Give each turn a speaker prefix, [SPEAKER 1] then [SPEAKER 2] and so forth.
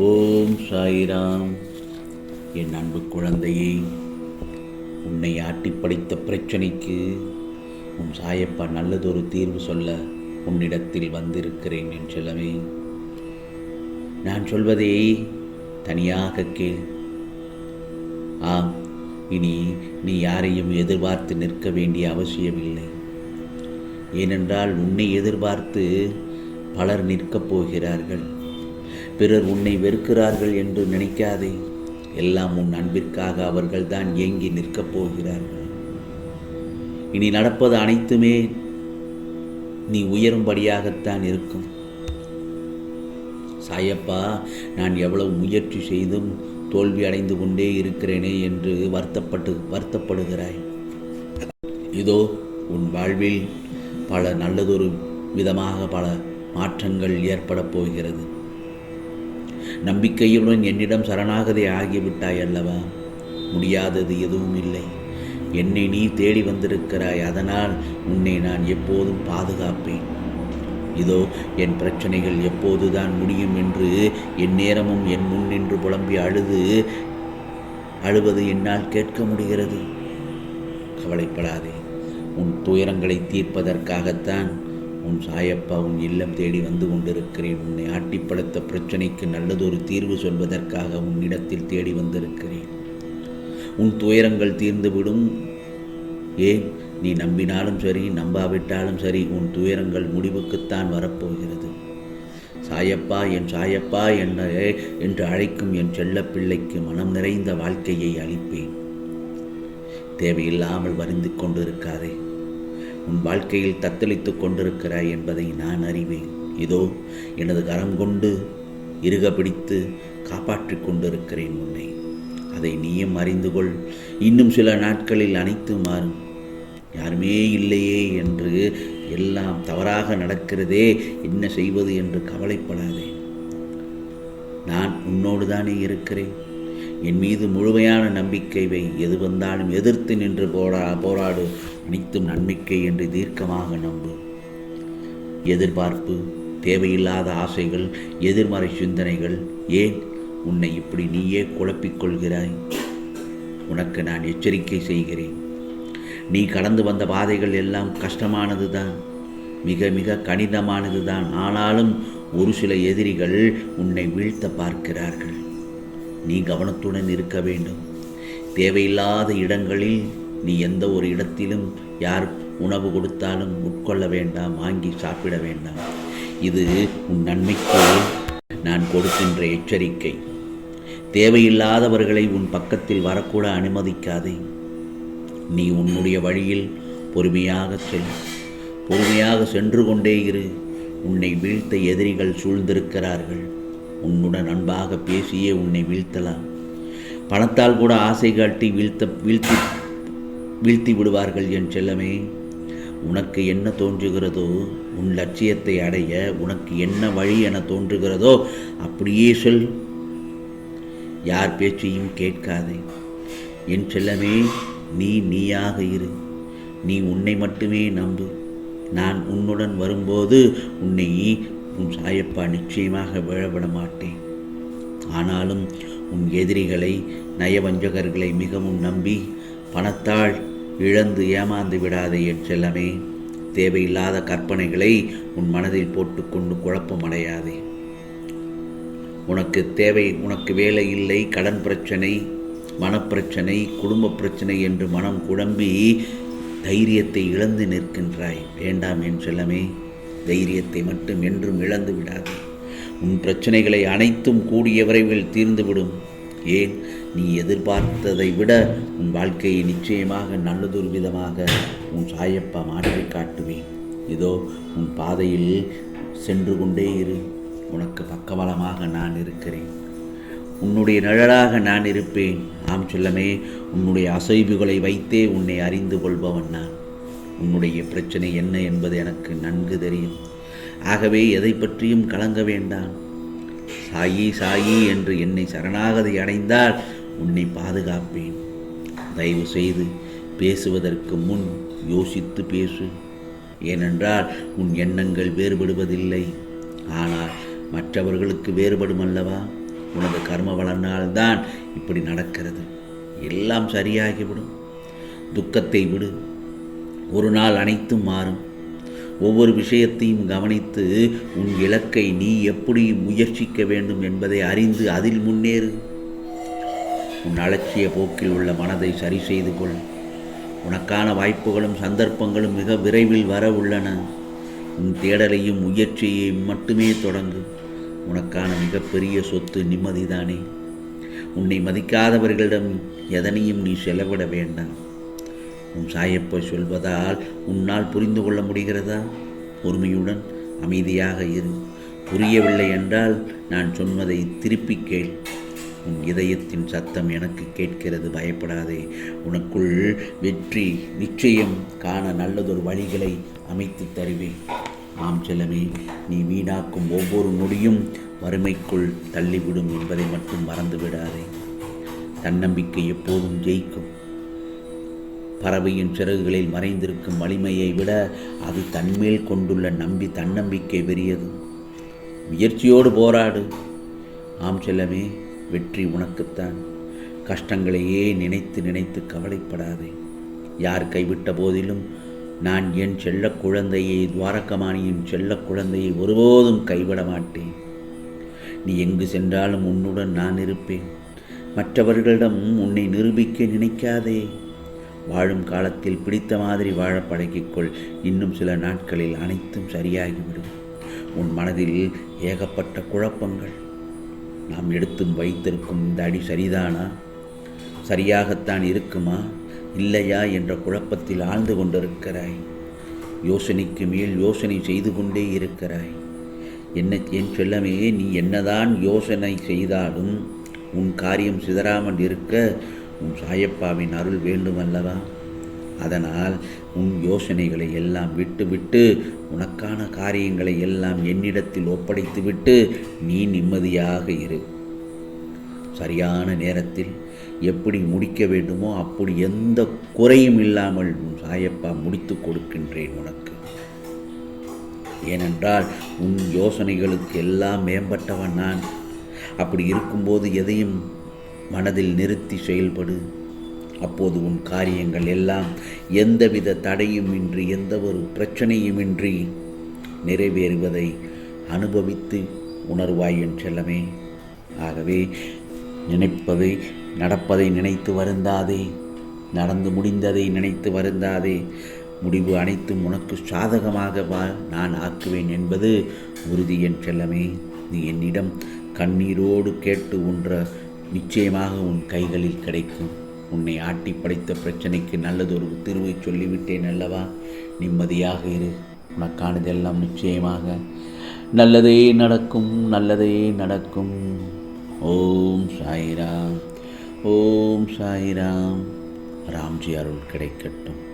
[SPEAKER 1] ஓம் சாய்ராம். என் அன்பு குழந்தையே உன்னை ஆட்டி படைத்த பிரச்சனைக்கு உன் சாயப்பா நல்லதொரு தீர்வு சொல்ல உன்னிடத்தில் வந்திருக்கிறேன் என் செல்லமே. நான் சொல்வதை தனியாக கேள். ஆம் இனி நீ யாரையும் எதிர்பார்த்து நிற்க வேண்டிய அவசியமில்லை. ஏனென்றால் உன்னை எதிர்பார்த்து பலர் நிற்கப் போகிறார்கள். பிறர் உன்னை வெறுக்கிறார்கள் என்று நினைக்காதே. எல்லாம் உன் அன்பிற்காக அவர்கள்தான் ஏங்கி நிற்கப் போகிறார்கள். இனி நடப்பது அனைத்துமே நீ உயரும்படியாகத்தான் இருக்கும். சாயப்பா நான் எவ்வளவு முயற்சி செய்தும் தோல்வி அடைந்து கொண்டே இருக்கிறேனே என்று வருத்தப்பட்டு வருத்தப்படுகிறாய். இதோ உன் வாழ்வில் பல நல்லதொரு விதமாக பல மாற்றங்கள் ஏற்படப் போகிறது. நம்பிக்கையுடன் என்னிடம் சரணாகதி ஆகிவிட்டாய் அல்லவா? முடியாதது எதுவும் இல்லை. என்னை நீ தேடி வந்திருக்கிறாய். அதனால் உன்னை நான் எப்போதும் பாதுகாப்பேன். இதோ என் பிரச்சனைகள் எப்போதுதான் முடியும் என்று என் நேரமும் என் முன் நின்று புலம்பி அழுது அழுவது என்னால் கேட்க முடிகிறது. கவலைப்படாதே. உன் துயரங்களை தீர்ப்பதற்காகத்தான் உன் சாயப்பா உன் இல்லம் தேடி வந்து கொண்டிருக்கிறேன். உன்னை ஆட்டிப்படுத்த பிரச்சனைக்கு நல்லதொரு தீர்வு சொல்வதற்காக உன்னிடத்தில் தேடி வந்திருக்கிறேன். உன் துயரங்கள் தீர்ந்துவிடும். ஏன்? நீ நம்பினாலும் சரி நம்பாவிட்டாலும் சரி உன் துயரங்கள் முடிவுக்குத்தான் வரப்போகிறது. சாயப்பா என் சாயப்பா என்ன என்று அழைக்கும் என் செல்லப்பிள்ளைக்கு மனம் நிறைந்த வாழ்க்கையை அளிப்பேன். தேவையில்லாமல் வருந்து கொண்டிருக்காதே. உன் வாழ்க்கையில் தத்தளித்துக் கொண்டிருக்கிறாய் என்பதை நான் அறிவேன். இதோ எனது கரம் கொண்டு இறுக பிடித்து காப்பாற்றிக் கொண்டிருக்கிறேன் உன்னை. அதை நீயும் அறிந்து கொள். இன்னும் சில நாட்களில் அனைத்து மாறும். யாருமே இல்லையே என்று எல்லாம் தவறாக நடக்கிறதே என்ன செய்வது என்று கவலைப்படாதே. நான் உன்னோடு தானே இருக்கிறேன். என் மீது முழுமையான நம்பிக்கை வை. எது வந்தாலும் எதிர்த்து நின்று போரா போராடு. அனைத்தும் நன்மைக்கை என்று தீர்க்கமாக நம்பு. எதிர்பார்ப்பு தேவையில்லாத ஆசைகள் எதிர்மறை சிந்தனைகள் ஏன் உன்னை இப்படி நீயே குழப்பிக் கொள்கிறாய்? உனக்கு நான் எச்சரிக்கை செய்கிறேன். நீ கடந்து வந்த பாதைகள் எல்லாம் கஷ்டமானது தான். மிக மிக கடினமானது தான். ஆனாலும் ஒரு சில எதிரிகள் உன்னை வீழ்த்த பார்க்கிறார்கள். நீ கவனத்துடன் இருக்க வேண்டும். தேவையில்லாத இடங்களில் நீ எந்த ஒரு இடத்திலும் யார் உணவு கொடுத்தாலும் உட்கொள்ள வேண்டாம் வாங்கி சாப்பிட வேண்டாம். இது உன் நன்மைக்கு நான் கொடுக்கின்ற எச்சரிக்கை. தேவையில்லாதவர்களை உன் பக்கத்தில் வரக்கூட அனுமதிக்காதே. நீ உன்னுடைய வழியில் பொறுமையாக செல். பொறுமையாக சென்று கொண்டே இரு. உன்னை வீழ்த்த எதிரிகள் சூழ்ந்திருக்கிறார்கள். உன்னுடன் அன்பாக பேசியே உன்னை வீழ்த்தலாம். பணத்தால் கூட ஆசை காட்டி வீழ்த்த வீழ்த்தி வீழ்த்தி விடுவார்கள் என் செல்லமே. உனக்கு என்ன தோன்றுகிறதோ உன் லட்சியத்தை அடைய உனக்கு என்ன வழி என தோன்றுகிறதோ அப்படியே சொல். யார் பேச்சையும் கேட்காதே. என் செல்லமே நீ நீயாக இரு. நீ உன்னை மட்டுமே நம்பு. நான் உன்னுடன் வரும்போது உன்னை இருக்கும் சாயப்பா நிச்சயமாக விழவிட மாட்டேன் ஆனாலும் உன் எதிரிகளை நயவஞ்சகர்களை மிகவும் நம்பி பணத்தால் இழந்து ஏமாந்து விடாதே என் செல்லமே தேவையில்லாத கற்பனைகளை உன் மனதில் போட்டுக்கொண்டு குழப்பமடையாதே உனக்கு தேவை உனக்கு வேலை இல்லை கடன் பிரச்சனை மனப்பிரச்சனை குடும்ப பிரச்சனை என்று மனம் குழம்பி தைரியத்தை இழந்து நிற்கின்றாய். வேண்டாம் என் செல்லமே தைரியத்தை மட்டும் என்றும் இழந்து விடாது. உன் பிரச்சனைகளை அனைத்தும் கூடிய விரைவில் தீர்ந்துவிடும். ஏன்? நீ எதிர்பார்த்ததை விட உன் வாழ்க்கையை நிச்சயமாக நல்லதொரு விதமாக உன் சாயப்பா மாற்றி காட்டுவேன். இதோ உன் பாதையில் சென்று கொண்டே இரு. உனக்கு பக்கபலமாக நான் இருக்கிறேன். உன்னுடைய நிழலாக நான் இருப்பேன். ஆம் செல்லமே உன்னுடைய அசைவுகளை வைத்தே உன்னை அறிந்து கொள்பவன் நான். உன்னுடைய பிரச்சனை என்ன என்பது எனக்கு நன்கு தெரியும். ஆகவே எதை பற்றியும் கலங்க வேண்டாம். சாயி சாயி என்று என்னை சரணாகதி அடைந்தால் உன்னை பாதுகாப்பேன். தயவு செய்து பேசுவதற்கு முன் யோசித்து பேசு. ஏனென்றால் உன் எண்ணங்கள் வேறுபடுவதில்லை. ஆனால் மற்றவர்களுக்கு வேறுபடும் அல்லவா உனது கர்ம வளர்னால்தான் இப்படி நடக்கிறது. எல்லாம் சரியாகிவிடும். துக்கத்தை விடு. ஒரு நாள் அனைத்தும் மாறும். ஒவ்வொரு விஷயத்தையும் கவனித்து உன் இலக்கை நீ எப்படி முயற்சிக்க வேண்டும் என்பதை அறிந்து அதில் முன்னேறு. உன் அலட்சிய போக்கில் உள்ள மனதை சரி செய்து கொள். உனக்கான வாய்ப்புகளும் சந்தர்ப்பங்களும் மிக விரைவில் வர உள்ளன. உன் தேடலையும் முயற்சியையும் மட்டுமே தொடங்கு. உனக்கான மிகப்பெரிய சொத்து நிம்மதிதானே. உன்னை மதிக்காதவர்களிடம் எதனையும் நீ செலவிட வேண்டாம். உன் சாயப்ப சொல்வதால் உன்னால் புரிந்து கொள்ள முடிகிறதா? பொறுமையுடன் அமைதியாக இரு. புரியவில்லை என்றால் நான் சொன்னதை திருப்பிக் கேள். உன் இதயத்தின் சத்தம் எனக்கு கேட்கிறது பயப்படாதே. உனக்குள் வெற்றி நிச்சயம் காண நல்லதொரு வழிகளை அமைத்து தருவேன். ஆம் செல்லமே நீ வீணாக்கும் ஒவ்வொரு நொடியும் வறுமைக்குள் தள்ளிவிடும் என்பதை மட்டும் மறந்துவிடாதே. தன்னம்பிக்கை எப்போதும் ஜெயிக்கும். பறவையின் சிறகுகளில் மறைந்திருக்கும் வலிமையை விட அது தன்மேல் கொண்டுள்ள நம்பி தன்னம்பிக்கை பெரியது. முயற்சியோடு போராடு. ஆம் செல்லமே வெற்றி உனக்குத்தான். கஷ்டங்களையே நினைத்து நினைத்து கவலைப்படாதே. யார் கைவிட்ட போதிலும் நான் என் செல்ல குழந்தையை துவாரகமானியின் செல்ல குழந்தையை ஒருபோதும் கைவிட மாட்டேன். நீ எங்கு சென்றாலும் உன்னுடன் நான் இருப்பேன். மற்றவர்களிடம் உன்னை நிரூபிக்க நினைக்காதே. வாழும் காலத்தில் பிடித்த மாதிரி வாழ பழகிக்கொள். இன்னும் சில நாட்களில் அனைத்தும் சரியாகிவிடும். உன் மனதில் ஏகப்பட்ட குழப்பங்கள். நாம் எடுத்து வைத்திருக்கும் இந்த அடி சரிதானா? சரியாகத்தான் இருக்குமா? இல்லையா என்ற குழப்பத்தில் ஆழ்ந்து கொண்டிருக்கிறாய். யோசனைக்கு மேல் யோசனை செய்து கொண்டே இருக்கிறாய். என்ன என் செல்லமே நீ என்னதான் யோசனை செய்தாலும் உன் காரியம் சிதறாமல் இருக்க உன் சாயப்பாவின் அருள் வேண்டுமல்லவா? அதனால் உன் யோசனைகளை எல்லாம் விட்டுவிட்டு உனக்கான காரியங்களை எல்லாம் என்னிடத்தில் ஒப்படைத்துவிட்டு நீ நிம்மதியாக இரு. சரியான நேரத்தில் எப்படி முடிக்க வேண்டுமோ அப்படி எந்த குறையும் இல்லாமல் உன் சாயப்பா முடித்து கொடுக்கின்றேன் உனக்கு. ஏனென்றால் உன் யோசனைகளுக்கு எல்லாம் மேம்பட்டவன் நான். அப்படி இருக்கும்போது எதையும் மனதில் நிறுத்தி செயல்படு. அப்போது உன் காரியங்கள் எல்லாம் எந்தவித தடையுமின்றி எந்த ஒரு பிரச்சனையுமின்றி நிறைவேறுவதை அனுபவித்து உணர்வாய் என் செல்லமே. ஆகவே நினைப்பதை நடப்பதை நினைத்து வருந்தாதே. நடந்து முடிந்ததை நினைத்து வருந்தாதே. முடிவு அனைத்தும் உனக்கு சாதகமாக வா நான் ஆக்குவேன் என்பது உறுதி என் செல்லமே. நீ என்னிடம் கண்ணீரோடு கேட்டு உன்ற நிச்சயமாக உன் கைகளில் கிடைக்கும். உன்னை ஆட்டி படைத்த பிரச்சனைக்கு நல்லதொரு தீர்வை சொல்லிவிட்டேன் அல்லவா? நிம்மதியாக இரு. உனக்கானதெல்லாம் நிச்சயமாக நல்லதே நடக்கும் நல்லதே நடக்கும். ஓம் சாய்ராம். ஓம் சாய்ராம். ராம்ஜி அருள் கிடைக்கட்டும்.